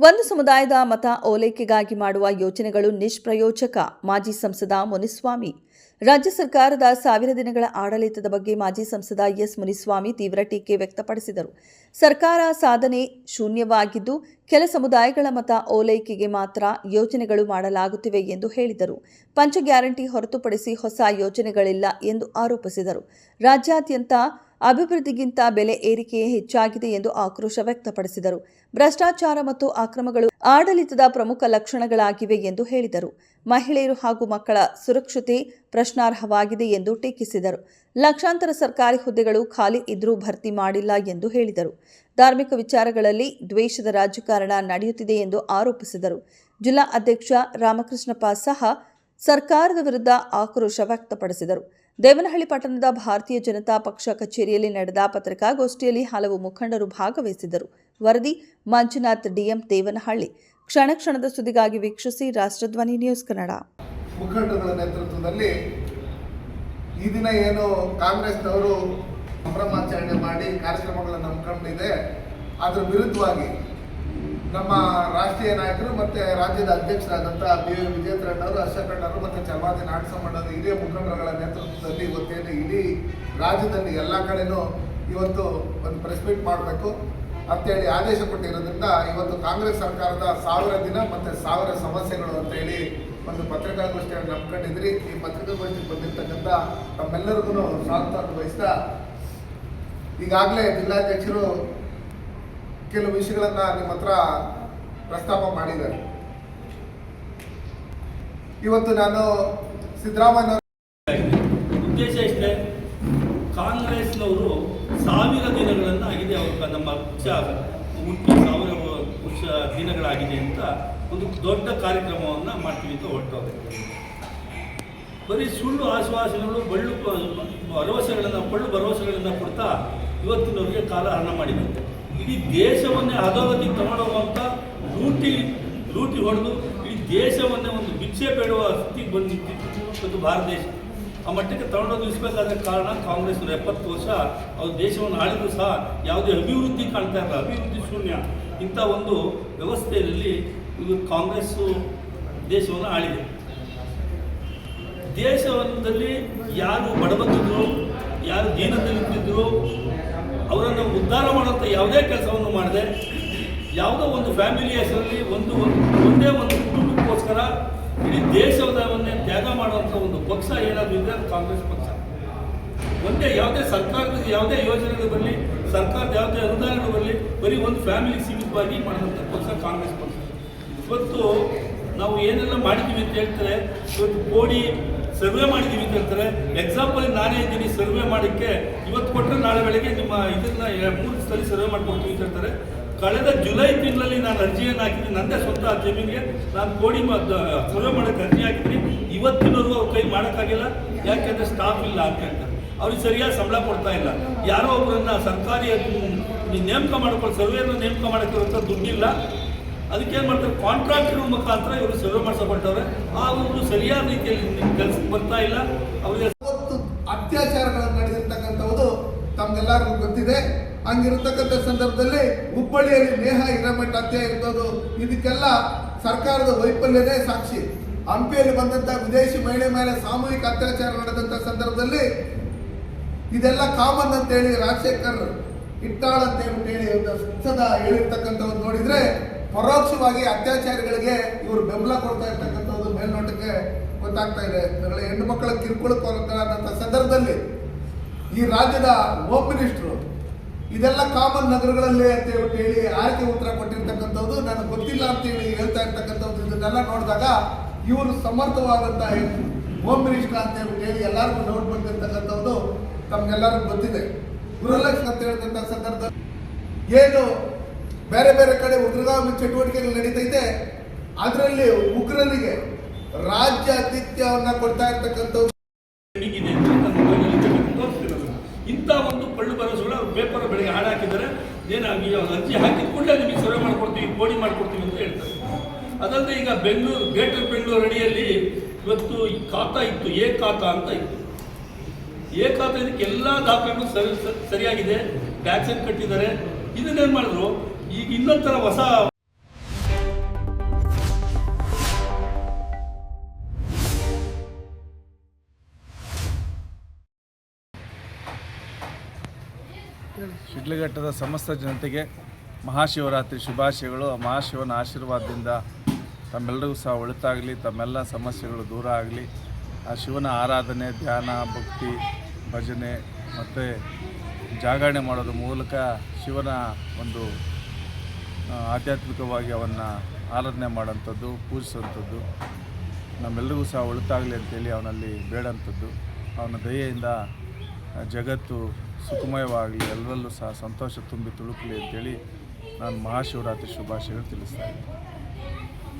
ಒಂದು ಸಮುದಾಯದ ಮತ ಓಲೈಕೆಗಾಗಿ ಮಾಡುವ ಯೋಜನೆಗಳು ನಿಷ್ಪ್ರಯೋಜಕ, ಮಾಜಿ ಸಂಸದ ಮುನಿಸ್ವಾಮಿ. ರಾಜ್ಯ ಸರ್ಕಾರದ ಸಾವಿರ ದಿನಗಳ ಆಡಳಿತದ ಬಗ್ಗೆ ಮಾಜಿ ಸಂಸದ ಎಸ್ ಮುನಿಸ್ವಾಮಿ ತೀವ್ರ ಟೀಕೆ ವ್ಯಕ್ತಪಡಿಸಿದರು. ಸರ್ಕಾರ ಸಾಧನೆ ಶೂನ್ಯವಾಗಿದ್ದು, ಕೆಲ ಸಮುದಾಯಗಳ ಮತ ಓಲೈಕೆಗೆ ಮಾತ್ರ ಯೋಜನೆಗಳು ಮಾಡಲಾಗುತ್ತಿವೆ ಎಂದು ಹೇಳಿದರು. ಪಂಚ ಗ್ಯಾರಂಟಿ ಹೊರತುಪಡಿಸಿ ಹೊಸ ಯೋಜನೆಗಳಿಲ್ಲ ಎಂದು ಆರೋಪಿಸಿದರು. ರಾಜ್ಯಾದ್ಯಂತ ಅಭಿವೃದ್ಧಿಗಿಂತ ಬೆಲೆ ಏರಿಕೆಯೇ ಹೆಚ್ಚಾಗಿದೆ ಎಂದು ಆಕ್ರೋಶ ವ್ಯಕ್ತಪಡಿಸಿದರು. ಭ್ರಷ್ಟಾಚಾರ ಮತ್ತು ಆಕ್ರಮಗಳು ಆಡಳಿತದ ಪ್ರಮುಖ ಲಕ್ಷಣಗಳಾಗಿವೆ ಎಂದು ಹೇಳಿದರು. ಮಹಿಳೆಯರು ಹಾಗೂ ಮಕ್ಕಳ ಸುರಕ್ಷತೆ ಪ್ರಶ್ನಾರ್ಹವಾಗಿದೆ ಎಂದು ಟೀಕಿಸಿದರು. ಲಕ್ಷಾಂತರ ಸರ್ಕಾರಿ ಹುದ್ದೆಗಳು ಖಾಲಿ ಇದ್ರೂ ಭರ್ತಿ ಮಾಡಿಲ್ಲ ಎಂದು ಹೇಳಿದರು. ಧಾರ್ಮಿಕ ವಿಚಾರಗಳಲ್ಲಿ ದ್ವೇಷದ ರಾಜಕಾರಣ ನಡೆಯುತ್ತಿದೆ ಎಂದು ಆರೋಪಿಸಿದರು. ಜಿಲ್ಲಾ ಅಧ್ಯಕ್ಷ ರಾಮಕೃಷ್ಣಪ್ಪ ಸಹ ಸರ್ಕಾರದ ವಿರುದ್ಧ ಆಕ್ರೋಶ ವ್ಯಕ್ತಪಡಿಸಿದರು. ದೇವನಹಳ್ಳಿ ಪಟ್ಟಣದ ಭಾರತೀಯ ಜನತಾ ಪಕ್ಷ ಕಚೇರಿಯಲ್ಲಿ ನಡೆದ ಪತ್ರಿಕಾಗೋಷ್ಠಿಯಲ್ಲಿ ಹಲವು ಮುಖಂಡರು ಭಾಗವಹಿಸಿದ್ದರು. ವರದಿ, ಮಂಜುನಾಥ್, ಡಿಎಂ ದೇವನಹಳ್ಳಿ. ಕ್ಷಣ ಕ್ಷಣದ ಸುದ್ದಿಗಾಗಿ ವೀಕ್ಷಿಸಿ ರಾಷ್ಟ್ರಧ್ವನಿ ನ್ಯೂಸ್ ಕನ್ನಡ. ಮುಖಂಡರುಗಳ ನೇತೃತ್ವದಲ್ಲಿ ಈ ದಿನ ಏನು ಕಾಂಗ್ರೆಸ್ನವರು ಸಂಭ್ರಮಾಚರಣೆ ಮಾಡಿ ಕಾರ್ಯಕ್ರಮಗಳನ್ನು ಹಮ್ಮಿಕೊಂಡಿದೆ. ಅದರ ವಿರುದ್ಧವಾಗಿ ನಮ್ಮ ರಾಷ್ಟ್ರೀಯ ನಾಯಕರು ಮತ್ತೆ ರಾಜ್ಯದ ಅಧ್ಯಕ್ಷರಾದಂಥ ಬಿ ವಿ ವಿಜೇಂದ್ರಣ್ಣವರು ಅಶೋಕಣ್ಣವರು ಮತ್ತು ಚಲವಾದಿ ನಾಟಸಮ್ಮಣ್ಣವರು ಹಿರಿಯ ಮುಖಂಡರುಗಳ ನೇತೃತ್ವದಲ್ಲಿ ಇವತ್ತೇನು ಇಡೀ ರಾಜ್ಯದಲ್ಲಿ ಎಲ್ಲ ಕಡೆನೂ ಇವತ್ತು ಒಂದು ಪ್ರೆಸ್ ಮೀಟ್ ಮಾಡಬೇಕು ಅಂತೇಳಿ ಆದೇಶ ಕೊಟ್ಟಿರೋದ್ರಿಂದ ಇವತ್ತು ಕಾಂಗ್ರೆಸ್ ಸರ್ಕಾರದ ಸಾವಿರ ದಿನ ಮತ್ತು ಸಾವಿರ ಸಮಸ್ಯೆಗಳು ಅಂತೇಳಿ ಒಂದು ಪತ್ರಿಕಾಗೋಷ್ಠಿಯನ್ನು ನಂಬ್ಕೊಂಡಿದ್ರಿ ಈ ಪತ್ರಿಕಾಗೋಷ್ಠಿಗೆ ಬಂದಿರ್ತಕ್ಕಂಥ ತಮ್ಮೆಲ್ಲರಿಗೂ ಸ್ವಾಗತ ವಹಿಸ್ತಾ ಈಗಾಗಲೇ ಜಿಲ್ಲಾಧ್ಯಕ್ಷರು ಕೆಲವು ವಿಷಯಗಳನ್ನ ನಿಮ್ಮ ಹತ್ರ ಪ್ರಸ್ತಾಪ ಮಾಡಿದ್ದಾರೆ. ಇವತ್ತು ನಾನು ಸಿದ್ದರಾಮಯ್ಯ ಉದ್ದೇಶ ಇಷ್ಟೇ, ಕಾಂಗ್ರೆಸ್ನವರು ಸಾವಿರ ದಿನಗಳನ್ನು ಆಗಿದೆ, ಅವ್ರ ನಮ್ಮ ಪಕ್ಷ ಹುಟ್ಟಿ ಸಾವಿರ ವರ್ಷ ದಿನಗಳಾಗಿದೆ ಅಂತ ಒಂದು ದೊಡ್ಡ ಕಾರ್ಯಕ್ರಮವನ್ನು ಮಾಡ್ತೀವಿ ಅಂತ ಹೊರಟವ್ರೆ ಬರೀ ಸುಳ್ಳು ಆಶ್ವಾಸನೆಗಳು, ಬಳ್ಳು ಭರವಸೆಗಳನ್ನು ಬಳ್ಳು ಭರವಸೆಗಳನ್ನು ಕೊಡ್ತಾ ಇವತ್ತಿನವರಿಗೆ ಕಾಲ ಹರಣ ಮಾಡಿದಂತೆ ಇಡೀ ದೇಶವನ್ನೇ ಅಧೋಗತಿಗೆ ತಗೊಂಡೋಗುವಂಥ ಲೂಟಿ ಲೂಟಿ ಹೊಡೆದು ಇಡೀ ದೇಶವನ್ನೇ ಒಂದು ಭಿಕ್ಷೆ ಬೇಡುವ ಸ್ಥಿತಿಗೆ ಬಂದಿತ್ತು ಭಾರತ ದೇಶ. ಆ ಮಟ್ಟಕ್ಕೆ ತಗೊಂಡೋಗಿ ನಿಲ್ಲಿಸಬೇಕಾದ ಕಾರಣ ಕಾಂಗ್ರೆಸ್ ಎಪ್ಪತ್ತು ವರ್ಷ ಅವ್ರ ದೇಶವನ್ನು ಆಳಿದ್ರು ಸಹ ಯಾವುದೇ ಅಭಿವೃದ್ಧಿ ಕಾಣ್ತಾ ಇಲ್ಲ ಅಭಿವೃದ್ಧಿ ಶೂನ್ಯ. ಇಂಥ ಒಂದು ವ್ಯವಸ್ಥೆಯಲ್ಲಿ ಇದು ಕಾಂಗ್ರೆಸ್ಸು ದೇಶವನ್ನು ಆಳಿದೆ. ದೇಶದಲ್ಲಿ ಯಾರು ಬಡಬತ್ತಿದ್ರು ಯಾರು ದೀನದಲ್ಲಿದ್ದರು ಅವರನ್ನು ಉದ್ಧಾರ ಮಾಡುವಂಥ ಯಾವುದೇ ಕೆಲಸವನ್ನು ಮಾಡದೆ ಯಾವುದೋ ಒಂದು ಫ್ಯಾಮಿಲಿ ಹೆಸರಲ್ಲಿ ಒಂದು ಒಂದು ಒಂದೇ ಕುಟುಂಬಕ್ಕೋಸ್ಕರ ಇಡೀ ದೇಶವನ್ನೇ ತ್ಯಾಗ ಮಾಡುವಂಥ ಒಂದು ಪಕ್ಷ ಏನಾದರೂ ಇದ್ದರೆ ಅದು ಕಾಂಗ್ರೆಸ್ ಪಕ್ಷ. ಒಂದೇ ಯಾವುದೇ ಸರ್ಕಾರದ ಯಾವುದೇ ಯೋಜನೆಗಳು ಬರಲಿ, ಸರ್ಕಾರದ ಯಾವುದೇ ಅನುದಾನಗಳು ಬರಲಿ, ಬರೀ ಒಂದು ಫ್ಯಾಮಿಲಿ ಸೀಮಿತವಾಗಿ ಮಾಡುವಂಥ ಪಕ್ಷ ಕಾಂಗ್ರೆಸ್ ಪಕ್ಷ. ಇವತ್ತು ನಾವು ಏನೆಲ್ಲ ಮಾಡಿದ್ದೀವಿ ಅಂತ ಹೇಳ್ತಾರೆ, ಇವತ್ತು ಕೋಡಿ ಸರ್ವೆ ಮಾಡಿದ್ದೀವಿ ಅಂತ ಹೇಳ್ತಾರೆ. ಎಕ್ಸಾಂಪಲ್ ನಾನೇ ಇದ್ದೀನಿ, ಸರ್ವೆ ಮಾಡೋಕ್ಕೆ ಇವತ್ತು ಕೊಟ್ಟರೆ ನಾಳೆ ಬೆಳಗ್ಗೆ ನಿಮ್ಮ ಇದನ್ನ ಮೂರು ಸಲ ಸರ್ವೆ ಮಾಡ್ಕೊಡ್ತೀವಿ ಅಂತ ಹೇಳ್ತಾರೆ. ಕಳೆದ ಜುಲೈ ತಿಂಗಳಲ್ಲಿ ನಾನು ಅರ್ಜಿಯನ್ನು ಹಾಕಿದ್ದೀನಿ ನನ್ನದೇ ಸ್ವಂತ ಜಮೀನಿಗೆ ನಾನು ಕೋಡಿ ಸರ್ವೆ ಮಾಡೋಕ್ಕೆ ಅರ್ಜಿ ಹಾಕಿದ್ದೀನಿ. ಇವತ್ತಿನವರೆಗೂ ಅವ್ರ ಕೈ ಮಾಡೋಕ್ಕಾಗಿಲ್ಲ ಯಾಕೆಂದರೆ ಸ್ಟಾಫ್ ಇಲ್ಲ ಅಂತ ಹೇಳ್ತಾರೆ. ಅವ್ರಿಗೆ ಸರಿಯಾಗಿ ಸಂಬಳ ಕೊಡ್ತಾ ಇಲ್ಲ. ಯಾರೋ ಒಬ್ಬರನ್ನ ಸರ್ಕಾರಿ ನೇಮಕ ಮಾಡ್ಕೊಂಡು ಸರ್ವೆಯನ್ನು ನೇಮಕ ಮಾಡೋಕ್ಕಿರುವಂಥ ದುಡ್ಡಿಲ್ಲ. ಅದಕ್ಕೇನು ಮಾಡ್ತಾರೆ? ಕಾಂಟ್ರಾಕ್ಟರ್ ಮುಖಾಂತರ ಇವರು ಸರ್ವೆ ಆ ಒಂದು ಸರಿಯಾದ ರೀತಿಯಲ್ಲಿ ಕೆಲಸಕ್ಕೆ ಬರ್ತಾ ಇಲ್ಲ. ಅವರಿಗೆ ಅತ್ಯಾಚಾರಗಳನ್ನು ನಡೆದಿರ್ತಕ್ಕಂಥದ್ದು ತಮ್ಗೆಲ್ಲರಿಗೂ ಗೊತ್ತಿದೆ. ಹಂಗಿರತಕ್ಕಂಥ ಸಂದರ್ಭದಲ್ಲಿ ಹುಬ್ಬಳ್ಳಿಯಲ್ಲಿ ನೇಹ ಹಿರೇಮಠ ಹತ್ಯೆ ಇರ್ಬೋದು ಇದಕ್ಕೆಲ್ಲ ಸರ್ಕಾರದ ವೈಫಲ್ಯನೇ ಸಾಕ್ಷಿ. ಹಂಪಿಯಲ್ಲಿ ಬಂದಂತ ವಿದೇಶಿ ಮಹಿಳೆ ಮೇಲೆ ಸಾಮೂಹಿಕ ಅತ್ಯಾಚಾರ ನಡೆದಂತ ಸಂದರ್ಭದಲ್ಲಿ ಇದೆಲ್ಲ ಕಾಮನ್ ಅಂತೇಳಿ ರಾಜಶೇಖರ್ ಇಟ್ಟಾಳ್ ಅಂತ ಹೇಳಿ ಒಂದು ಹೇಳಿರ್ತಕ್ಕಂಥವ್ರು ನೋಡಿದ್ರೆ ಪರೋಕ್ಷವಾಗಿ ಅತ್ಯಾಚಾರಿಗಳಿಗೆ ಇವರು ಬೆಂಬಲ ಕೊಡ್ತಾ ಇರ್ತಕ್ಕಂಥದ್ದು ಮೇಲ್ನೋಟಕ್ಕೆ ಗೊತ್ತಾಗ್ತಾ ಇದೆ. ಹೆಣ್ಣು ಮಕ್ಕಳ ಕಿರುಕುಳಕ್ಕೊಳಗಾದಂಥ ಸಂದರ್ಭದಲ್ಲಿ ಈ ರಾಜ್ಯದ ಹೋಮ್ ಮಿನಿಸ್ಟ್ರು ಇದೆಲ್ಲ ಕಾಮನ್ ನಗರಗಳಲ್ಲಿ ಅಂತ ಹೇಳಿ ಆಯ್ಕೆ ಉತ್ತರ ಕೊಟ್ಟಿರ್ತಕ್ಕಂಥದ್ದು. ನನಗೆ ಗೊತ್ತಿಲ್ಲ ಅಂತ ಹೇಳಿ ಹೇಳ್ತಾ ಇರ್ತಕ್ಕಂಥದ್ದು ಇದನ್ನೆಲ್ಲ ನೋಡಿದಾಗ ಇವರು ಸಮರ್ಥವಾದಂಥ ಹೋಮ್ ಮಿನಿಸ್ಟರ್ ಅಂತ ಹೇಳಿ ಎಲ್ಲರಿಗೂ ನೋಟ್ ಬಂದಿರ್ತಕ್ಕಂಥದ್ದು ತಮ್ಗೆಲ್ಲರಿಗೂ ಗೊತ್ತಿದೆ. ಗೃಹಲಕ್ಷ್ಮಿ ಅಂತ ಹೇಳ್ತಕ್ಕಂಥ ಸಂದರ್ಭದಲ್ಲಿ ಏನು ಬೇರೆ ಬೇರೆ ಕಡೆ ಉಗ್ರಗಾಮಿ ಚಟುವಟಿಕೆಗಳು ನಡೀತೈತೆ. ಅದರಲ್ಲಿ ಉಗ್ರರಿಗೆ ರಾಜ್ಯ ಆತಿಥ್ಯವನ್ನ ಕೊಡ್ತಾ ಅದನ್ನ. ಇಂಥ ಒಂದು ಪಳ್ಳು ಭರವಸೆಗಳು ಪೇಪರ್ ಬೆಳಗ್ಗೆ ಹಾಳಾಕಿದ್ದಾರೆ ಏನಾಗಿ ಅರ್ಜಿ ಹಾಕಿ ಕೂಡಲೇ ನಿಮಗೆ ಸರ್ವೆ ಮಾಡ್ಕೊಡ್ತೀವಿ ಕೋಡಿ ಮಾಡ್ಕೊಡ್ತೀವಿ ಅಂತ ಹೇಳ್ತಾರೆ. ಅದಲ್ಲದೆ ಈಗ ಬೆಂಗಳೂರು, ಗ್ರೇಟರ್ ಬೆಂಗಳೂರು ಅಡಿಯಲ್ಲಿ ಇವತ್ತು ಖಾತಾ ಇತ್ತು, ಏ ಖಾತಾ ಅಂತ ಇತ್ತು. ಏ ಖಾತಾ ಇದಕ್ಕೆ ಎಲ್ಲ ದಾಖಲೆಗಳು ಸರಿ, ಸರಿಯಾಗಿದೆ. ಟ್ಯಾಕ್ಸ್ ಕಟ್ಟಿದ್ದಾರೆ. ಇದನ್ನೇನು ಮಾಡಿದ್ರು? ಈಗ ಇನ್ನೊಂದು ಹೊಸ ಶಿಡ್ಲಘಟ್ಟದ ಸಮಸ್ತ ಜನತೆಗೆ ಮಹಾಶಿವರಾತ್ರಿ ಶುಭಾಶಯಗಳು. ಆ ಮಹಾಶಿವನ ಆಶೀರ್ವಾದದಿಂದ ತಮ್ಮೆಲ್ಲರಿಗೂ ಸಹ ಒಳಿತಾಗಲಿ, ತಮ್ಮೆಲ್ಲ ಸಮಸ್ಯೆಗಳು ದೂರ ಆಗಲಿ. ಆ ಶಿವನ ಆರಾಧನೆ, ಧ್ಯಾನ, ಭಕ್ತಿ, ಭಜನೆ ಮತ್ತು ಜಾಗರಣೆ ಮಾಡೋದ್ರ ಮೂಲಕ ಶಿವನ ಒಂದು ಆಧ್ಯಾತ್ಮಿಕವಾಗಿ ಅವನ್ನು ಆರಾಧನೆ ಮಾಡೋಂಥದ್ದು ಪೂಜಿಸುವಂಥದ್ದು. ನಮ್ಮೆಲ್ಲರಿಗೂ ಸಹ ಒಳಿತಾಗಲಿ ಅಂತೇಳಿ ಅವನಲ್ಲಿ ಬೇಡಂಥದ್ದು. ಅವನ ದಯೆಯಿಂದ ಜಗತ್ತು ಸುಖಮಯವಾಗಲಿ, ಎಲ್ಲರಲ್ಲೂ ಸಹ ಸಂತೋಷ ತುಂಬಿ ತುಳುಕಲಿ ಅಂತೇಳಿ ನಾನು ಮಹಾಶಿವರಾತ್ರಿ ಶುಭಾಶಯಗಳು ತಿಳಿಸ್ತಾ ಇದ್ದೀನಿ.